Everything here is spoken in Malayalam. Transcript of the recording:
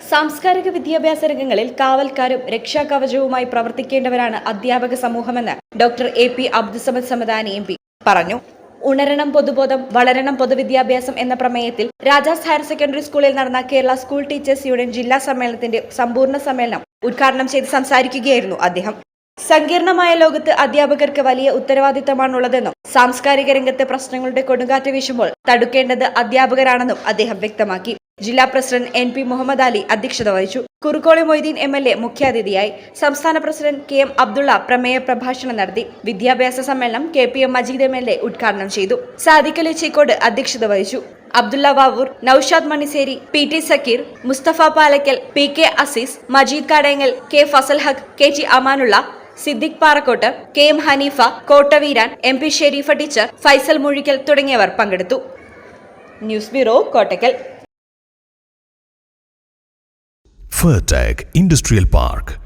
സാംസ്കാരിക വിദ്യാഭ്യാസ രംഗങ്ങളിൽ കാവൽക്കാരും രക്ഷാകവചവുമായി പ്രവർത്തിക്കേണ്ടവരാണ് അധ്യാപക സമൂഹമെന്ന് doctor A P Abdussamad Samadani M P പറഞ്ഞു. ഉണരണം പൊതുബോധം വളരണം പൊതുവിദ്യാഭ്യാസം എന്ന പ്രമേയത്തിൽ രാജാസ് ഹയർ സെക്കൻഡറി സ്കൂളിൽ നടന്ന കേരള സ്കൂൾ ടീച്ചേഴ്സ് യൂണിയൻ ജില്ലാ സമ്മേളനത്തിന്റെ സമ്പൂർണ സമ്മേളനം ഉദ്ഘാടനം ചെയ്ത് സംസാരിക്കുകയായിരുന്നു അദ്ദേഹം. സങ്കീർണമായ ലോകത്ത് അധ്യാപകർക്ക് വലിയ ഉത്തരവാദിത്തമാണുള്ളതെന്നും സാംസ്കാരിക രംഗത്തെ പ്രശ്നങ്ങളുടെ കൊടുങ്കാറ്റ് വീശുമ്പോൾ തടുക്കേണ്ടത് അധ്യാപകരാണെന്നും അദ്ദേഹം വ്യക്തമാക്കി. ജില്ലാ president N P Muhammad Ali അധ്യക്ഷത വഹിച്ചു. Kurukkoli Moideen M L A മുഖ്യാതിഥിയായി സംസ്ഥാന പ്രസിഡന്റ് കെ എം അബ്ദുള്ള പ്രമേയ പ്രഭാഷണം നടത്തി. വിദ്യാഭ്യാസ സമ്മേളനം K P M Majeed M L A ഉദ്ഘാടനം ചെയ്തു. സാദിഖലി ചീക്കോട് അധ്യക്ഷത വഹിച്ചു. Abdulla Vavoor Noushad Maniseri P T Sakeer Mustafa Palakkal P K Aziz Majeed Kadayangal K Fazal Haq K T Amanulla Siddique Parakkot K M Hanifa Kottaveeran M P Sherifa teacher Faisal Muzhikkal തുടങ്ങിയവർ പങ്കെടുത്തു. News bureau Kottakkal. Fertech Industrial Park,